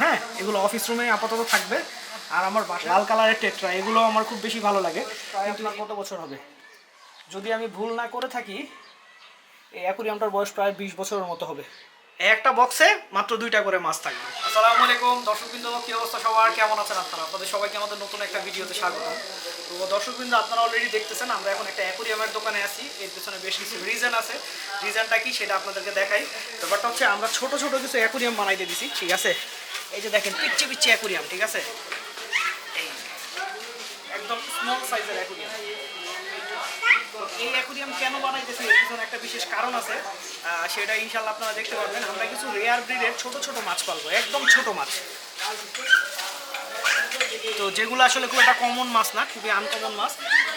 হ্যাঁ এগুলো অফিস রুমে আপাতত থাকবে। আর আমার বাসা লাল কালারের টেট্রা এগুলো আমার খুব বেশি ভালো লাগে। কিন্তু কত বছর হবে? যদি আমি ভুল না করে থাকি এই অ্যাকুরিয়ামটার বয়স প্রায় বিশ বছরের মতো হবে। একটা বক্সে মাত্র দুইটা করে মাছ থাকবে। আসসালামু আলাইকুম। দর্শকবৃন্দ কি অবস্থা সবার? কেমন আছেন আপনারা? আপনাদের সবাইকে আমাদের নতুন একটা ভিডিওতে স্বাগত। তো দর্শকবৃন্দ আপনারা অলরেডি দেখতেছেন আমরা এখন একটা অ্যাকুরিয়ামের দোকানে আছি। এর পেছনে বেশ কিছু রিজন আছে। রিজনটা কি সেটা আপনাদেরকে দেখাই। ব্যাপারটা হচ্ছে আমরা ছোট ছোট কিছু অ্যাকুরিয়াম বানাইতে দিছি ঠিক আছে? এই যে দেখেন পিচ্ছি পিচ্ছি অ্যাকুরিয়াম, ঠিক আছে? একদম স্মল সাইজের অ্যাকুরিয়াম। এই অ্যাকুরিয়াম কেন বানাইতেছি? এর পিছনে একটা বিশেষ কারণ আছে। সেটা ইনশাল্লাহ আপনারা দেখতে পারবেন। আমরা কিছু রেয়ার ব্রিডের ছোট ছোট মাছ পালবো, একদম ছোট মাছ। তো যেগুলো আসলে খুব একটা কমন মাছ না, খুবই আনকমন মাছ,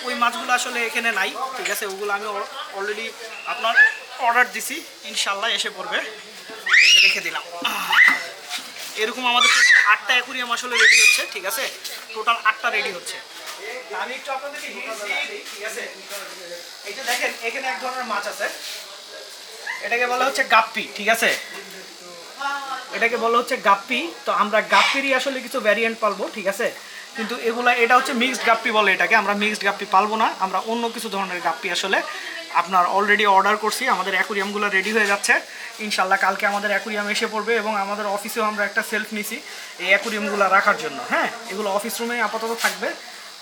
ওই মাছগুলো আসলে এখানে নাই, ঠিক আছে? ওগুলো আমি অলরেডি আপনার অর্ডার দিছি। ইনশাল্লাহ এসে পড়বে। রেখে দিলাম। এরকম আমাদের আটটা অ্যাকুরিয়াম আসলে রেডি হচ্ছে, ঠিক আছে? টোটাল আটটা রেডি হচ্ছে। এখানে এক ধরনের মাছ আছে। এটাকে বলা হচ্ছে গাপ্পি, ঠিক আছে? এটাকে বলা হচ্ছে গাপ্পি। তো আমরা আসলে কিছু ভ্যারিয়েন্ট পালবো, ঠিক আছে? কিন্তু এগুলা, এটা হচ্ছে মিক্সড গাপ্পি বলে এটাকে। আমরা মিক্সড গাপ্পি পালবো না। আমরা অন্য কিছু ধরনের গাপ্পি আসলে আপনার অলরেডি অর্ডার করছি, আমাদের অ্যাকুরিয়ামগুলো রেডি হয়ে যাচ্ছে। ইনশাল্লাহ কালকে আমাদের অ্যাকুরিয়াম এসে পড়বে এবং আমাদের অফিসেও আমরা একটা সেলফ নিছি এই অ্যাকুরিয়ামগুলো রাখার জন্য হ্যাঁ? এগুলো অফিস রুমে আপাতত থাকবে।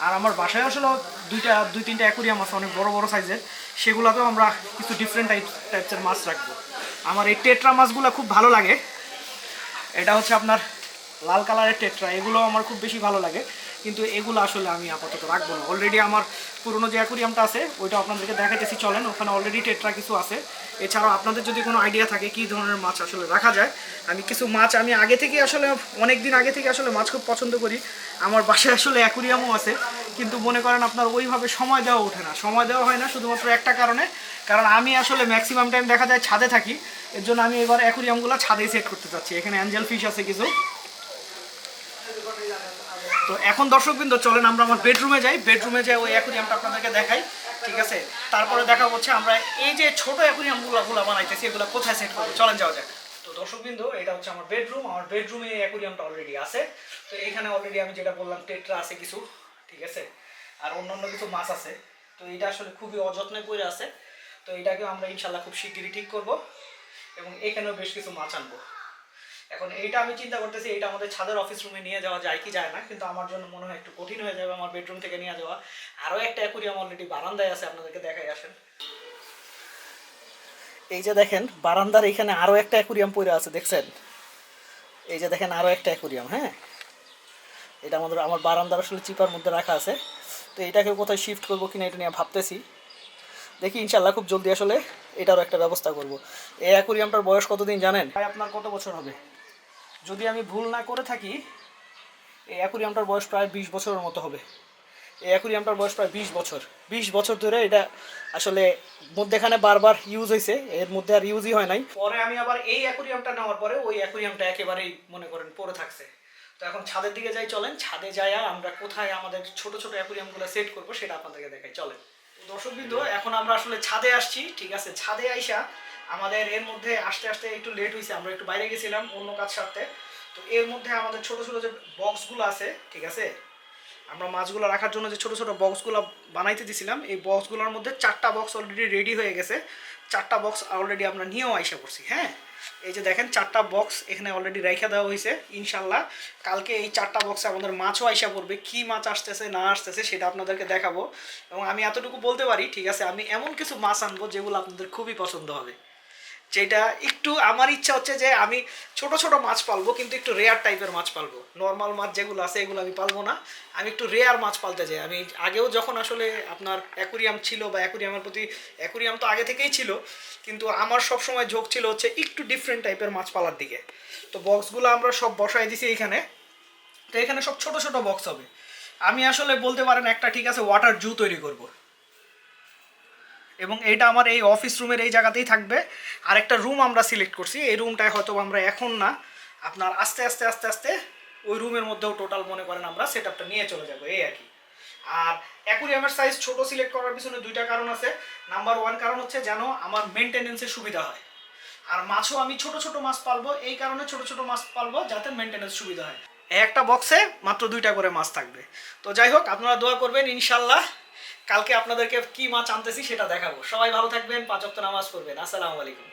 আর আমার বাসায় আসলে দুইটা, দুই, তিনটা অ্যাকুরিয়াম আছে, অনেক বড় বড় সাইজের সেগুলোতেও আমরা কিছু ডিফারেন্ট টাইপ টাইপসের মাছ রাখব। আমার এই টেট্রা মাছগুলো খুব ভালো লাগে। এটা হচ্ছে আপনার লাল কালারের টেট্রা, এগুলো আমার খুব বেশি ভালো লাগে। কিন্তু এগুলো আসলে আমি আপাতত রাখব না। অলরেডি আমার পুরনো যে অ্যাকুরিয়ামটা আছে, ওইটা আপনাদেরকে দেখাইতেছি, চলেন, ওখানে অলরেডি টেট্রা কিছু আছে। এছাড়াও আপনাদের যদি কোনো আইডিয়া থাকে কী ধরনের মাছ আসলে রাখা যায়, আমি কিছু মাছ, আমি আগে থেকে আসলে অনেক দিন আগে থেকে আসলে মাছ খুব পছন্দ করি। আমার বাসায় আসলে অ্যাকুরিয়ামও আছে, কিন্তু মনে করেন আপনার ওইভাবে সময় দেওয়া ওঠে না। সময় দেওয়া হয় না শুধুমাত্র একটা কারণে, কারণ আমি আসলে ম্যাক্সিমাম টাইম দেখা যায় ছাদে থাকি। এর জন্য আমি এবার অ্যাকুরিয়ামগুলো ছাদেই সেট করতে চাচ্ছি। এখানে অ্যাঞ্জেল ফিশ আছে কিছু। তো এখন দর্শকবৃন্দ, চলেন আমরা আমার বেডরুমে যাই। বেডরুমে যাই, ওই অ্যাকুরিয়ামটা আপনাদেরকে দেখাই, ঠিক আছে? তারপরে দেখা হচ্ছে আমরা এই যে ছোট অ্যাকুরিয়ামগুলো গুলো বানাইতেছি, এগুলো কোথায় সেট করব? চলেন যাওয়া যাক। তো দর্শকবৃন্দ, এটা হচ্ছে আমার বেডরুম আমার বেডরুমে এই অ্যাকুরিয়ামটা অলরেডি আছে। তো এখানে অলরেডি আমি যেটা বললাম টেট্রা আছে কিছু, ঠিক আছে? আর অন্যান্য কিছু মাছ আছে। তো এটা আসলে খুবই অযত্নে পড়ে আছে। তো এটাকেও আমরা ইনশাল্লাহ খুব শিগগিরই ঠিক করব এবং এখানেও বেশ কিছু মাছ আনব। এখন এইটা আমি চিন্তা করতেছি এটা আমাদের ছাদের অফিস রুমে নিয়ে যাওয়া যায় কি যায় না, কিন্তু আমার জন্য মনে হয় একটু কঠিন হয়ে যাবে আমার বেডরুম থেকে নিয়ে যাওয়া। আরও একটা অ্যাকুরিয়াম অলরেডি বারান্দায় আছে, আপনাদেরকে দেখাই আসেন। এই যে দেখেন, বারান্দার এখানে আরও একটা অ্যাকুরিয়াম পড়ে আছে, দেখছেন? এই যে দেখেন আরও একটা অ্যাকুরিয়াম হ্যাঁ? এটা আমাদের, আমার বারান্দার আসলে চিপার মধ্যে রাখা আছে। তো এটাকে কোথায় শিফট করব কিনা এটা নিয়ে ভাবতেছি। দেখি ইনশাল্লাহ খুব জলদি আসলে এটারও একটা ব্যবস্থা করব। এই অ্যাকুরিয়ামটার বয়স কতদিন জানেন? আপনার কত বছর হবে? যদি আমি ভুল না করে থাকি, এই অ্যাকুরিয়ামটার বয়স প্রায় বিশ বছরের মতো হবে। এই অ্যাকুরিয়ামটার বয়স প্রায় বিশ বছর। বিশ বছর ধরে এটা আসলে মধ্যেখানে বারবার ইউজ হয়েছে, এর মধ্যে আর ইউজই হয় নাই। পরে আমি আবার এই অ্যাকুরিয়ামটা নেওয়ার পরে ওই অ্যাকুরিয়ামটা একেবারেই মনে করেন পড়ে থাকছে। তো এখন ছাদের দিকে যাই, চলেন। ছাদে যাইয়া আমরা কোথায় আমাদের ছোট ছোট অ্যাকুরিয়ামগুলো সেট করব সেটা আপনাদেরকে দেখাই। চলেন। দর্শকবৃন্দ, এখন আমরা আসলে ছাদে আসছি, ঠিক আছে? ছাদে আইসা আমাদের এর মধ্যে আসতে আসতে একটু লেট হয়েছে আমরা একটু বাইরে গেছিলাম অন্য কাজ সারতে। তো এর মধ্যে আমাদের ছোট ছোট যে বক্সগুলো আছে, ঠিক আছে? আমরা মাছগুলো রাখার জন্য যে ছোট ছোট বক্সগুলো বানাইতে দিছিলাম, এই বক্সগুলোর মধ্যে চারটা বক্স অলরেডি রেডি হয়ে গেছে। চারটা বক্স অলরেডি আমরা নিয়েও আইসা করছি হ্যাঁ? এই যে দেখেন, চারটা বক্স এখানে অলরেডি রেখে দেওয়া হয়েছে ইনশাল্লাহ কালকে এই চারটা বক্সে আমাদের মাছও আইসা পড়বে, কি মাছ আসতেছে, না আসতেছে, সেটা আপনাদেরকে দেখাবো। এবং আমি এতটুকু বলতে পারি, ঠিক আছে? আমি এমন কিছু মাছ আনব যেগুলো আপনাদের খুবই পছন্দ হবে। যেটা একটু আমার ইচ্ছা হচ্ছে যে আমি ছোট ছোট মাছ পালবো, কিন্তু একটু রেয়ার টাইপের মাছ পালবো। নর্মাল মাছ যেগুলো আছে, এগুলো আমি পালবো না। আমি একটু রেয়ার মাছ পালতে চাই। আমি আগেও যখন আসলে আপনার অ্যাকুরিয়াম ছিল বা অ্যাকুরিয়ামের প্রতি অ্যাকুরিয়াম তো আগে থেকেই ছিল, কিন্তু আমার সব সময় ঝোঁক ছিল হচ্ছে একটু ডিফারেন্ট টাইপের মাছ পালার দিকে। তো বক্সগুলো আমরা সব বসাই দিছি এখানে। তো এখানে সব ছোট ছোট বক্স হবে। আমি আসলে বলতে পারেন একটা ঠিক আছে ওয়াটার জু তৈরি করব। এবং এইটা আমার এই অফিস রুমের এই জায়গাতেই থাকবে। আর একটা রুম আমরা সিলেক্ট করছি। এই রুমটায় হয়তো আমরা এখন না, আপনার আস্তে আস্তে আস্তে আস্তে ওই রুমের মধ্যেও টোটাল মনে করেন আমরা সেট আপটা নিয়ে চলে যাব, এই আর কি। আর অ্যাকুরিয়ামের সাইজ ছোট সিলেক্ট করার পিছনে দুইটা কারণ আছে। নাম্বার ওয়ান কারণ হচ্ছে যেন আমার মেনটেনেন্সের সুবিধা হয়। আর মাছও আমি ছোট ছোট মাছ পালবো, এই কারণে ছোট ছোট মাছ পালবো যাতে মেনটেনেন্স সুবিধা হয়। একটা বক্সে মাত্র দুইটা করে মাছ থাকবে। তো যাই হোক, আপনারা দোয়া করবেন ইনশাল্লাহ কালকে আপনাদেরকে কি মাছ আনতেছি সেটা দেখাবো। সবাই ভালো থাকবেন, পাঁচ নামাজ পড়বেন। আসসালামু আলাইকুম।